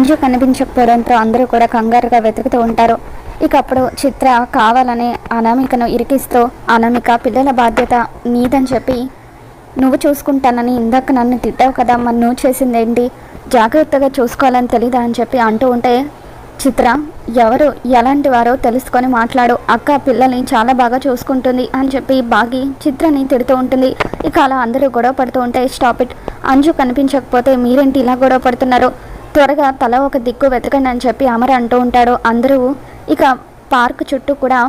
అంజు కనిపించకపోవడంతో అందరూ కూడా కంగారుగా వెతుకుతూ ఉంటారు. ఇక అప్పుడు చిత్ర కావాలని అనామికను ఇరికిస్తూ అనామిక పిల్లల బాధ్యత నీదని చెప్పి నువ్వు చూసుకుంటానని ఇందాక నన్ను తిట్టావు కదా మరి నువ్వు చేసిందేంటి? జాగ్రత్తగా చూసుకోవాలని తెలీదా? అని చెప్పి అంటూ ఉంటే చిత్ర ఎవరు ఎలాంటి వారో తెలుసుకొని మాట్లాడు. అక్క పిల్లల్ని చాలా బాగా చూసుకుంటుంది అని చెప్పి బాగి చిత్రని తిడుతూ ఉంటుంది. ఇక అలా అందరూ గొడవ పడుతూ ఉంటే స్టాప్ ఇట్. అంజు కనిపించకపోతే మీరేంటి ఇలా గొడవ పడుతున్నారు? త్వరగా తల ఒక దిక్కు వెతకండి అని చెప్పి అమర్ అంటూ ఉంటాడు. అందరూ ఇక పార్క్ చుట్టూ కూడా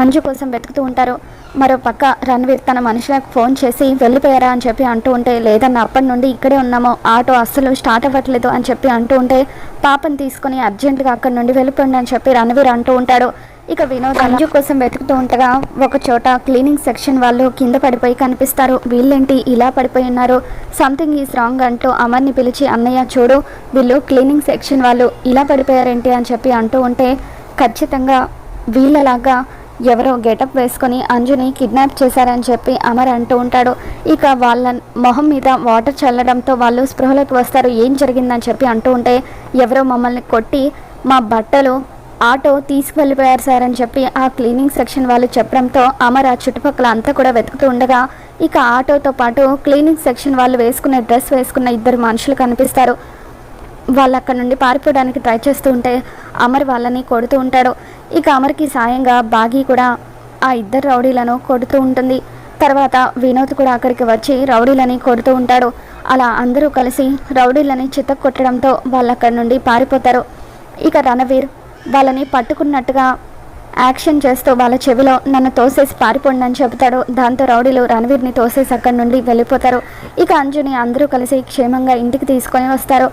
అంజు కోసం వెతుకుతూ ఉంటారు. మరో పక్క రణవీర్ తన మనుషులకు ఫోన్ చేసి వెళ్ళిపోయారా? అని చెప్పి అంటూ ఉంటే లేదన్న అప్పటి నుండి ఇక్కడే ఉన్నాము. ఆటో అస్సలు స్టార్ట్ అవ్వట్లేదు అని చెప్పి అంటూ ఉంటే పాపని తీసుకుని అర్జెంటుగా అక్కడి నుండి వెళ్ళిపోండి అని చెప్పి రణవీర్ అంటూ ఉంటాడు. ఇక వినోద్ అంజు కోసం వెతుకుతూ ఉండగా ఒక చోట క్లీనింగ్ సెక్షన్ వాళ్ళు కింద పడిపోయి కనిపిస్తారు. వీళ్ళేంటి ఇలా పడిపోయి ఉన్నారు? సంథింగ్ ఈజ్ రాంగ్ అంటూ అమర్ని పిలిచి అన్నయ్య చూడు వీళ్ళు క్లీనింగ్ సెక్షన్ వాళ్ళు ఇలా పడిపోయారేంటి? అని చెప్పి అంటూ ఉంటే ఖచ్చితంగా వీళ్ళలాగా ఎవరో గెటప్ వేసుకొని అంజుని కిడ్నాప్ చేశారని చెప్పి అమర్ అంటూ ఉంటాడు. ఇక వాళ్ళ మొహం మీద వాటర్ చల్లడంతో వాళ్ళు స్పృహలోకి వస్తారు. ఏం జరిగిందని చెప్పి అంటూ ఉంటే ఎవరో మమ్మల్ని కొట్టి మా బట్టలు ఆటో తీసుకువెళ్ళిపోయారు సార్ అని చెప్పి ఆ క్లీనింగ్ సెక్షన్ వాళ్ళు చెప్పడంతో అమర్ ఆ చుట్టుపక్కల అంతా కూడా వెతుకుతూ ఉండగా ఇక ఆటోతో పాటు క్లీనింగ్ సెక్షన్ వాళ్ళు వేసుకున్న డ్రెస్ వేసుకున్న ఇద్దరు మనుషులు కనిపిస్తారు. వాళ్ళు అక్కడ నుండి పారిపోవడానికి ట్రై చేస్తూ ఉంటే అమర్ వాళ్ళని కొడుతూ ఉంటాడు. ఇక అమర్కి సాయంగా బాగి కూడా ఆ ఇద్దరు రౌడీలను కొడుతూ ఉంటుంది. తర్వాత వినోద్ కూడా అక్కడికి వచ్చి రౌడీలని కొడుతూ ఉంటాడు. అలా అందరూ కలిసి రౌడీలని చిత్త కొట్టడంతో వాళ్ళు అక్కడి నుండి పారిపోతారు. ఇక రణవీర్ వాళ్ళని పట్టుకున్నట్టుగా యాక్షన్ చేస్తూ వాళ్ళ చెవిలో నన్ను తోసేసి పారిపోండి అని చెబుతాడు. దాంతో రౌడీలు రణవీర్ని తోసేసి అక్కడి నుండి వెళ్ళిపోతారు. ఇక అంజుని అందరూ కలిసి క్షేమంగా ఇంటికి తీసుకొని వస్తారు.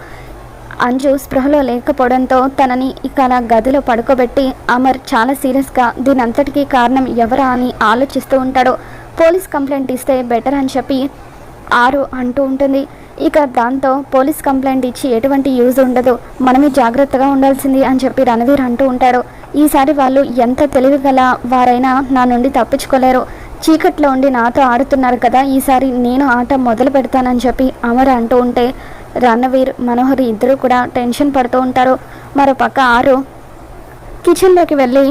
అంజు స్పృహలో లేకపోవడంతో తనని ఇక అలా గదిలో పడుకోబెట్టి అమర్ చాలా సీరియస్గా దీని అంతటికీ కారణం ఎవరా అని ఆలోచిస్తూ ఉంటాడు. పోలీస్ కంప్లైంట్ ఇస్తే బెటర్ అని చెప్పి ఆరు అంటూ ఉంటుంది. ఇక దాంతో పోలీస్ కంప్లైంట్ ఇచ్చి ఎటువంటి యూజ్ ఉండదు. మనమే జాగ్రత్తగా ఉండాల్సింది అని చెప్పి రణవీర్ అంటూ ఉంటాడు. ఈసారి వాళ్ళు ఎంత తెలివి గల వారైనా నా నుండి తప్పించుకోలేరు. చీకట్లో ఉండి నాతో ఆడుతున్నారు కదా ఈసారి నేను ఆట మొదలు పెడతానని చెప్పి అమర్ అంటూ ఉంటే రణవీర్ మనోహర్ ఇద్దరు కూడా టెన్షన్ పడుతూ ఉంటారు. మరో పక్క ఆరు కిచెన్లోకి వెళ్ళి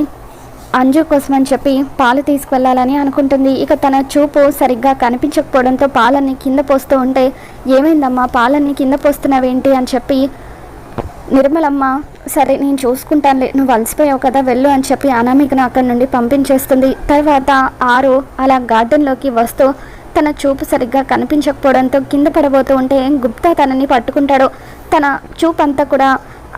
అంజు కోసం అని చెప్పి పాలు తీసుకువెళ్ళాలని అనుకుంటుంది. ఇక తన చూపు సరిగ్గా కనిపించకపోవడంతో పాలన్నీ కింద పోస్తూ ఉంటే ఏమైందమ్మా? పాలన్నీ కింద పోస్తున్నావేంటి? అని చెప్పి నిర్మలమ్మ సరే నేను చూసుకుంటానులే. నువ్వు అలసిపోయావు కదా వెళ్ళు అని చెప్పి అనామికను అక్కడి నుండి పంపించేస్తుంది. తర్వాత ఆరు అలా గార్డెన్లోకి వస్తూ తన చూపు సరిగ్గా కనిపించకపోవడంతో కింద పడబోతూ ఉంటే గుప్తా తనని పట్టుకుంటాడు. తన చూపు అంతా కూడా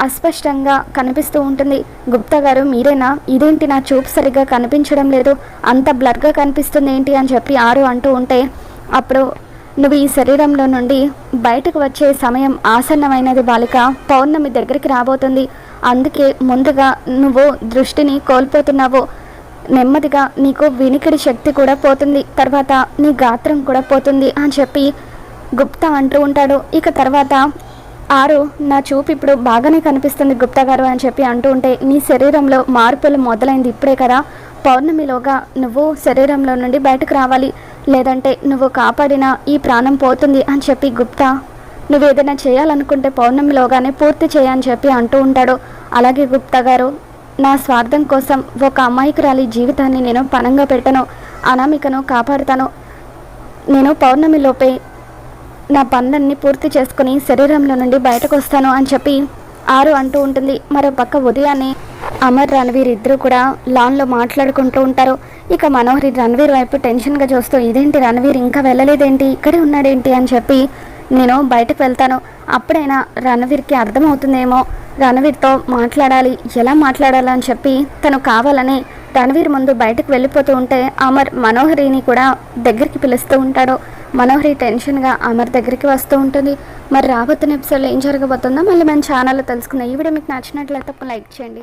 అస్పష్టంగా కనిపిస్తూ ఉంటుంది. గుప్తా గారు మీరేనా? ఇదేంటి నా చూపు సరిగ్గా కనిపించడం లేదు. అంత బ్లర్గా కనిపిస్తుంది ఏంటి అని చెప్పి ఆరు అంటూ ఉంటే అప్పుడు నువ్వు ఈ శరీరంలో నుండి బయటకు వచ్చే సమయం ఆసన్నమైనది బాలిక. పౌర్ణమి దగ్గరికి రాబోతుంది. అందుకే ముందుగా నువ్వు దృష్టిని కోల్పోతున్నావు. నెమ్మదిగా నీకు వినికిడి శక్తి కూడా పోతుంది. తర్వాత నీ గాత్రం కూడా పోతుంది అని చెప్పి గుప్తా అంటూ ఉంటాడు. ఇక తర్వాత ఆరు నా చూపు ఇప్పుడు బాగానే కనిపిస్తుంది గుప్తా గారు అని చెప్పి అంటూ ఉంటే నీ శరీరంలో మార్పులు మొదలైంది ఇప్పుడే కదా. పౌర్ణమిలోగా నువ్వు శరీరంలో నుండి బయటకు రావాలి. లేదంటే నువ్వు కాపాడిన ఈ ప్రాణం పోతుంది అని చెప్పి గుప్తా. నువ్వు ఏదైనా చేయాలనుకుంటే పౌర్ణమిలోగానే పూర్తి చేయని చెప్పి అంటూ ఉంటాడు. అలాగే గుప్తా గారు నా స్వార్థం కోసం ఒక అమాయకురాలి జీవితాన్ని నేను పణంగా పెట్టను అనామికను కాపాడుతాను. నేను పౌర్ణమిలోపే నా పనులన్నీ పూర్తి చేసుకుని శరీరంలో నుండి బయటకు వస్తాను అని చెప్పి ఆరు అంటూ ఉంటుంది. మరో పక్క ఉదయాన్నే అమర్ రణవీర్ ఇద్దరు కూడా లాన్లో మాట్లాడుకుంటూ ఉంటారు. ఇక మనోహరి రణవీర్ వైపు టెన్షన్గా చూస్తూ ఇదేంటి రణవీర్ ఇంకా వెళ్ళలేదేంటి? ఇక్కడే ఉన్నాడేంటి? అని చెప్పి నేను బయటకు వెళ్తాను. అప్పుడైనా రణవీర్కి అర్థమవుతుందేమో. రణవీర్తో మాట్లాడాలి ఎలా మాట్లాడాలి అని చెప్పి తను కావాలని రణవీర్ ముందు బయటకు వెళ్ళిపోతూ ఉంటే అమర్ మనోహరిని కూడా దగ్గరికి పిలుస్తూ ఉంటాడు. మనోహరి టెన్షన్గా అమర్ దగ్గరికి వస్తూ ఉంటుంది. మరి రాబోతున్న ఎపిసోడ్లో ఏం జరగబోతుందో మళ్ళీ మన ఛానల్లో తెలుసుకుందాం. ఈ వీడియో మీకు నచ్చినట్లయితే ఒక లైక్ చేయండి.